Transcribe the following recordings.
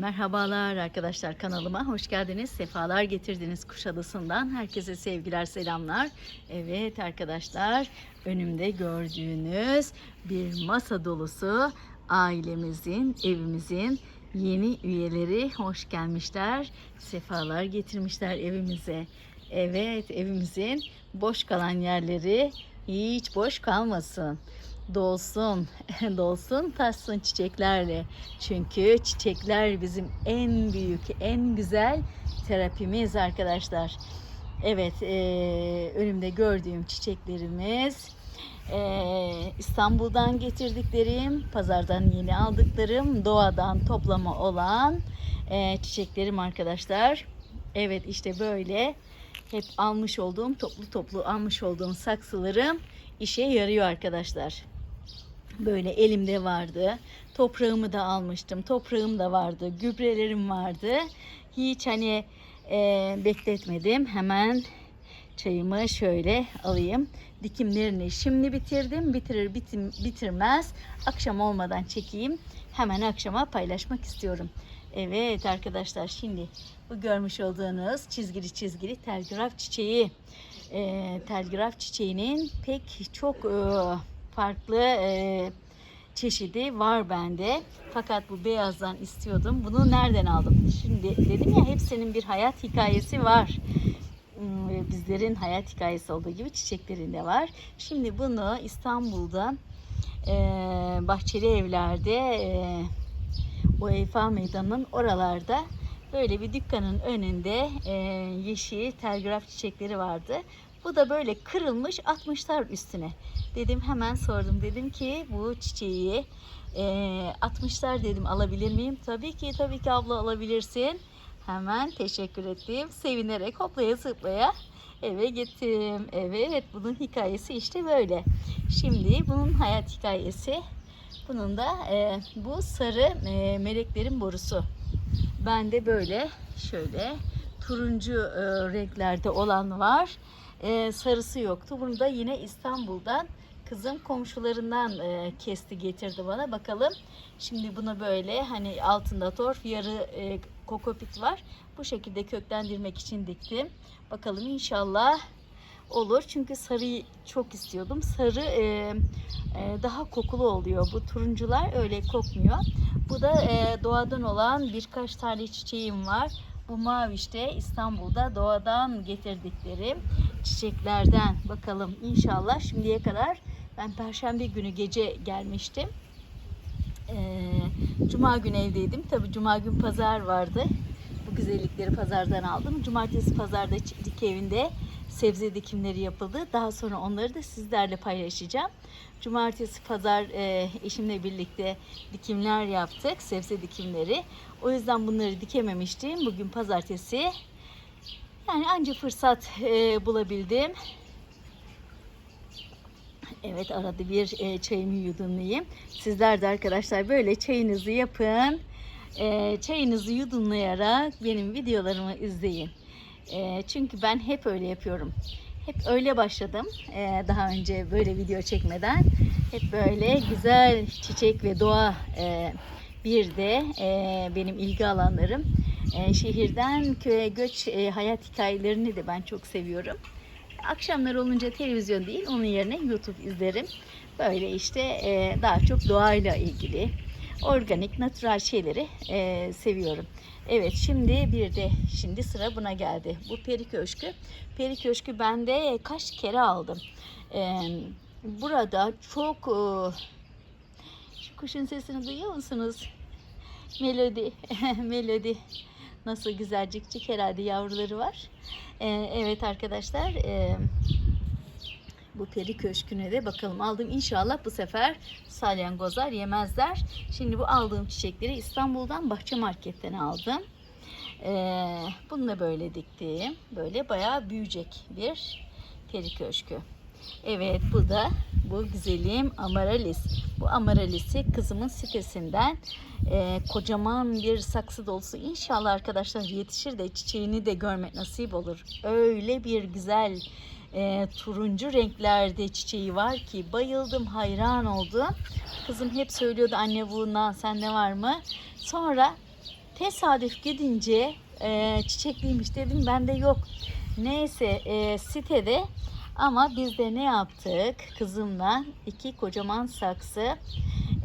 Merhabalar arkadaşlar kanalıma hoş geldiniz. Sefalar getirdiniz Kuşadası'ndan. Herkese sevgiler, selamlar. Evet arkadaşlar önümde gördüğünüz bir masa dolusu ailemizin, evimizin yeni üyeleri hoş gelmişler. Sefalar getirmişler evimize. Evet evimizin boş kalan yerleri hiç boş kalmasın dolsun, dolsun taşsın çiçeklerle. Çünkü çiçekler bizim en büyük, en güzel terapimiz arkadaşlar. Evet, eee, önümde gördüğüm çiçeklerimiz eee, İstanbul'dan getirdiklerim, pazardan yeni aldıklarım, doğadan toplama olan eee, çiçeklerim arkadaşlar. Evet işte böyle hep almış olduğum, toplu toplu almış olduğum saksılarım işe yarıyor arkadaşlar böyle elimde vardı. Toprağımı da almıştım. Toprağım da vardı. Gübrelerim vardı. Hiç hani e, bekletmedim. Hemen çayımı şöyle alayım. Dikimlerini şimdi bitirdim. Bitirir bitim, bitirmez. Akşam olmadan çekeyim. Hemen akşama paylaşmak istiyorum. Evet arkadaşlar şimdi bu görmüş olduğunuz çizgili çizgili telgraf çiçeği. E, telgraf çiçeğinin pek çok e, farklı e, çeşidi var bende. Fakat bu beyazdan istiyordum. Bunu nereden aldım? Şimdi dedim ya hepsinin bir hayat hikayesi var. Hmm, Bizlerin hayat hikayesi olduğu gibi çiçeklerin de var. Şimdi bunu İstanbul'da e, Bahçeli Evler'de e, UEFA Meydanı'nın oralarda böyle bir dükkanın önünde e, yeşil telgraf çiçekleri vardı. Bu da böyle kırılmış atmışlar üstüne. Dedim hemen sordum. Dedim ki bu çiçeği e, atmışlar dedim alabilir miyim? Tabii ki tabii ki abla alabilirsin. Hemen teşekkür ettim. Sevinerek hoplaya zıplaya eve gittim. Evet bunun hikayesi işte böyle. Şimdi bunun hayat hikayesi. Bunun da e, bu sarı e, meleklerin borusu. Bende böyle şöyle turuncu e, renklerde olan var. E, sarısı yoktu. Bunu da yine İstanbul'dan kızım komşularından e, kesti getirdi bana. Bakalım şimdi bunu böyle hani altında torf yarı e, kokopit var. Bu şekilde köklendirmek için diktim. Bakalım inşallah olur. Çünkü sarıyı çok istiyordum. Sarı e, e, daha kokulu oluyor. Bu turuncular öyle kokmuyor. Bu da e, doğadan olan birkaç tane çiçeğim var. Bu mavi işte İstanbul'da doğadan getirdiklerim çiçeklerden. Bakalım inşallah şimdiye kadar ben perşembe günü gece gelmiştim. Ee, Cuma günü evdeydim. Tabii Cuma gün pazar vardı. Bu güzellikleri pazardan aldım. Cumartesi pazarda çiftlik evinde sebze dikimleri yapıldı. Daha sonra onları da sizlerle paylaşacağım. Cumartesi pazar e, eşimle birlikte dikimler yaptık. Sebze dikimleri. O yüzden bunları dikememiştim. Bugün pazartesi. Yani anca fırsat e, bulabildim. Evet arada bir e, çayımı yudumlayayım. Sizler de arkadaşlar böyle çayınızı yapın. E, çayınızı yudumlayarak benim videolarımı izleyin. E, çünkü ben hep öyle yapıyorum. Hep öyle başladım. E, daha önce böyle video çekmeden. Hep böyle güzel çiçek ve doğa e, bir de e, benim ilgi alanlarım. E, şehirden köye göç e, hayat hikayelerini de ben çok seviyorum. Akşamlar olunca televizyon değil, onun yerine YouTube izlerim. Böyle işte e, daha çok doğayla ilgili, organik, natural şeyleri e, seviyorum. Evet, şimdi bir de şimdi sıra buna geldi. Bu peri köşkü. Peri köşkü ben kaç kere aldım. E, burada çok e, şu kuşun sesini duyuyor musunuz? Melodi, melodi. Nasıl güzelcikcik herhalde yavruları var. Ee, evet arkadaşlar e, bu peri köşküne de bakalım aldım. İnşallah bu sefer salyangozlar yemezler. Şimdi bu aldığım çiçekleri İstanbul'dan Bahçe Market'ten aldım. Ee, bunu da böyle diktim. Böyle bayağı büyüyecek bir peri köşkü. Evet bu da bu güzelim amaralis. Bu amaralisi kızımın sitesinden e, kocaman bir saksı dolusu. İnşallah arkadaşlar yetişir de çiçeğini de görmek nasip olur. Öyle bir güzel e, turuncu renklerde çiçeği var ki bayıldım hayran oldum. Kızım hep söylüyordu anne bundan sende var mı? Sonra Tesadüf gidince e, çiçekliymiş dedim bende yok. Neyse e, sitede ama biz de ne yaptık? Kızımla iki kocaman saksı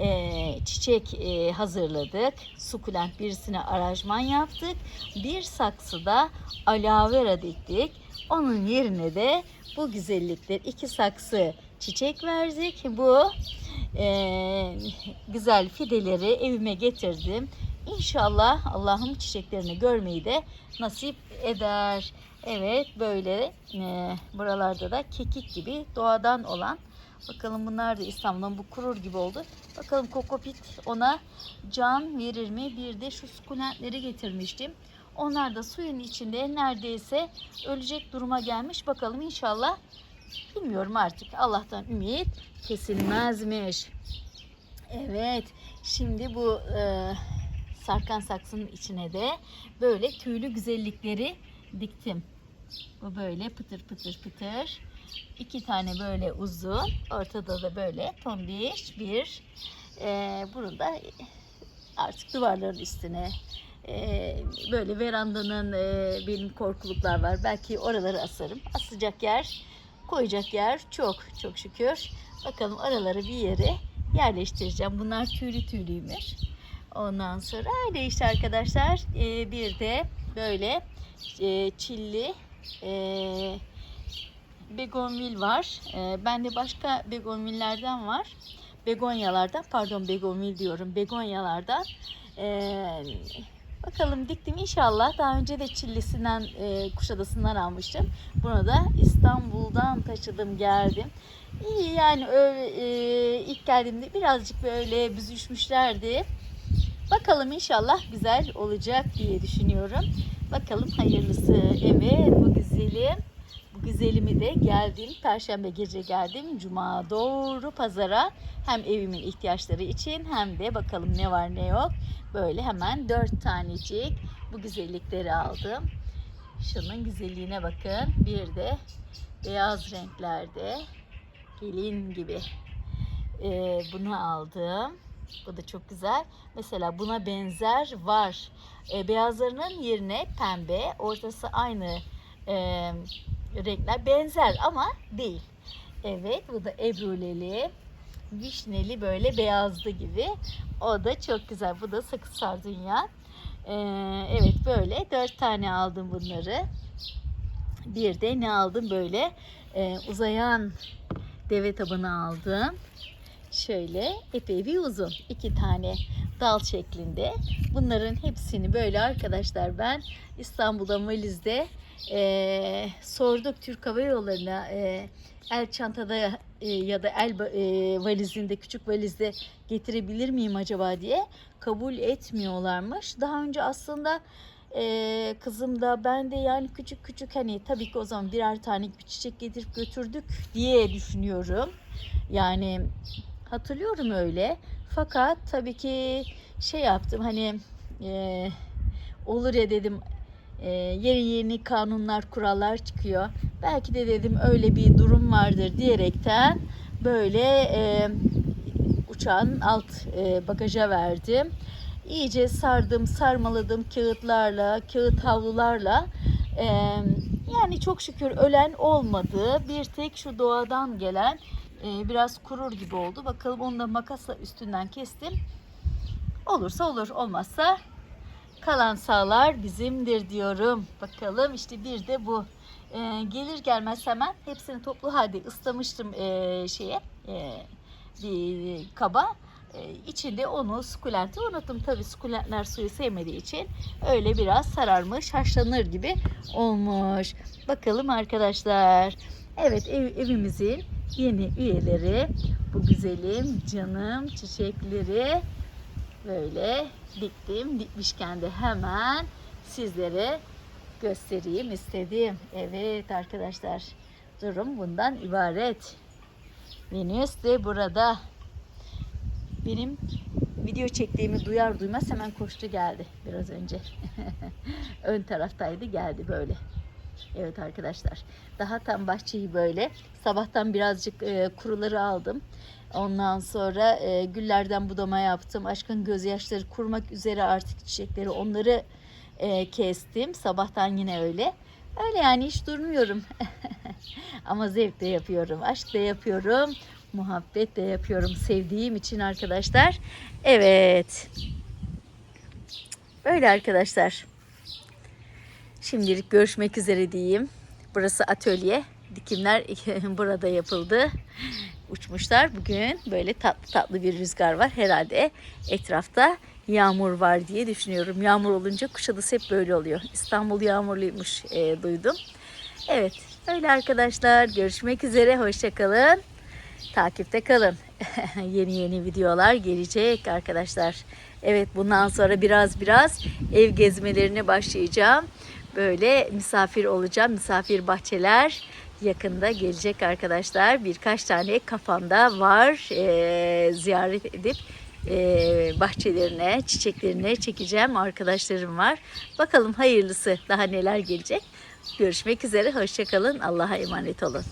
e, çiçek e, hazırladık. Sukulent birisine aranjman yaptık. Bir saksıda aloe vera diktik. Onun yerine de bu güzellikler iki saksı çiçek verdik. Bu e, güzel fideleri evime getirdim. İnşallah Allah'ım çiçeklerini görmeyi de nasip eder. Evet böyle e, buralarda da kekik gibi doğadan olan bakalım bunlar da İstanbul'dan bu kurur gibi oldu. Bakalım kokopit ona can verir mi? Bir de şu sukulentleri getirmiştim. Onlar da suyun içinde neredeyse ölecek duruma gelmiş. Bakalım inşallah bilmiyorum artık Allah'tan ümit kesilmezmiş. Evet şimdi bu e, sarkan saksının içine de böyle tüylü güzellikleri diktim. Bu böyle pıtır pıtır pıtır. İki tane böyle uzun, ortada da böyle tombiş bir. E, bunu da artık duvarların üstüne e, böyle verandanın e, benim korkuluklar var. Belki oraları asarım. Asacak yer, koyacak yer çok çok şükür. Bakalım araları bir yere yerleştireceğim. Bunlar tüylü tüylüymüş. Ondan sonra öyle işte arkadaşlar. E, bir de böyle e, çilli e, begonvil var. E, bende başka begonvillerden var. Begonyalardan pardon begonvil diyorum. Begonyalardan. E, bakalım diktim inşallah. Daha önce de çillisinden e, Kuşadası'ndan almıştım. Bunu da İstanbul'dan taşıdım geldim. İyi yani öyle, e, ilk geldiğimde birazcık böyle büzüşmüşlerdi. Bakalım inşallah güzel olacak diye düşünüyorum. Bakalım hayırlısı. Evet bu güzelim. Güzelimi de geldim. Perşembe gece geldim. Cuma doğru pazara. Hem evimin ihtiyaçları için hem de bakalım ne var ne yok. Böyle hemen dört tanecik bu güzellikleri aldım. Şunun güzelliğine bakın. Bir de beyaz renklerde gelin gibi. Ee, bunu aldım. Bu da çok güzel. Mesela buna benzer var. E, beyazlarının yerine pembe, ortası aynı e, renkler benzer ama değil. Evet, bu da ebruleli, vişneli böyle beyazlı gibi. O da çok güzel. Bu da sakız sardunya. E, evet böyle dört tane aldım bunları. Bir de ne aldım böyle e, uzayan deve tabanı aldım şöyle epey bir uzun iki tane dal şeklinde. Bunların hepsini böyle arkadaşlar ben İstanbul'da valizde e, sorduk Türk Hava Yolları'na e, el çantada e, ya da el e, valizinde küçük valizde getirebilir miyim acaba diye kabul etmiyorlarmış. Daha önce aslında e, kızım da ben de yani küçük küçük hani tabii ki o zaman birer tane bir çiçek getirip götürdük diye düşünüyorum. Yani Hatırlıyorum öyle. Fakat tabii ki şey yaptım hani e, olur ya dedim e, yeni yeni kanunlar kurallar çıkıyor. Belki de dedim öyle bir durum vardır diyerekten böyle e, uçağın alt e, bagaja verdim. İyice sardım, sarmaladım kağıtlarla, kağıt havlularla. E, yani çok şükür ölen olmadı. Bir tek şu doğadan gelen e, biraz kurur gibi oldu. Bakalım onu da makasla üstünden kestim. Olursa olur, olmazsa kalan sağlar bizimdir diyorum. Bakalım işte bir de bu. E, gelir gelmez hemen hepsini toplu halde ıslamıştım e, şeye e, bir kaba. E, içinde onu sukulenti unuttum. Tabi sukulentler suyu sevmediği için öyle biraz sararmış, haşlanır gibi olmuş. Bakalım arkadaşlar. Evet ev, evimizin yeni üyeleri bu güzelim canım çiçekleri böyle diktim. Dikmişken de hemen sizlere göstereyim istedim. Evet arkadaşlar durum bundan ibaret. Venüs de burada. Benim video çektiğimi duyar duymaz hemen koştu geldi biraz önce. Ön taraftaydı geldi böyle. Evet arkadaşlar. Daha tam bahçeyi böyle sabahtan birazcık e, kuruları aldım. Ondan sonra e, güllerden budama yaptım. Aşkın gözyaşları kurmak üzere artık çiçekleri onları e, kestim. Sabahtan yine öyle. Öyle yani hiç durmuyorum. Ama zevk de yapıyorum. Aşk da yapıyorum. Muhabbet de yapıyorum. Sevdiğim için arkadaşlar. Evet. Böyle arkadaşlar. Şimdilik görüşmek üzere diyeyim. Burası atölye. Dikimler burada yapıldı. Uçmuşlar. Bugün böyle tatlı tatlı bir rüzgar var. Herhalde etrafta yağmur var diye düşünüyorum. Yağmur olunca Kuşadası hep böyle oluyor. İstanbul yağmurluymuş e, duydum. Evet öyle arkadaşlar. Görüşmek üzere. Hoşçakalın. Takipte kalın. yeni yeni videolar gelecek arkadaşlar. Evet bundan sonra biraz biraz ev gezmelerine başlayacağım. Böyle misafir olacağım. Misafir bahçeler yakında gelecek arkadaşlar. Birkaç tane kafamda var. Ee, ziyaret edip e, bahçelerine, çiçeklerine çekeceğim arkadaşlarım var. Bakalım hayırlısı daha neler gelecek. Görüşmek üzere. Hoşçakalın. Allah'a emanet olun.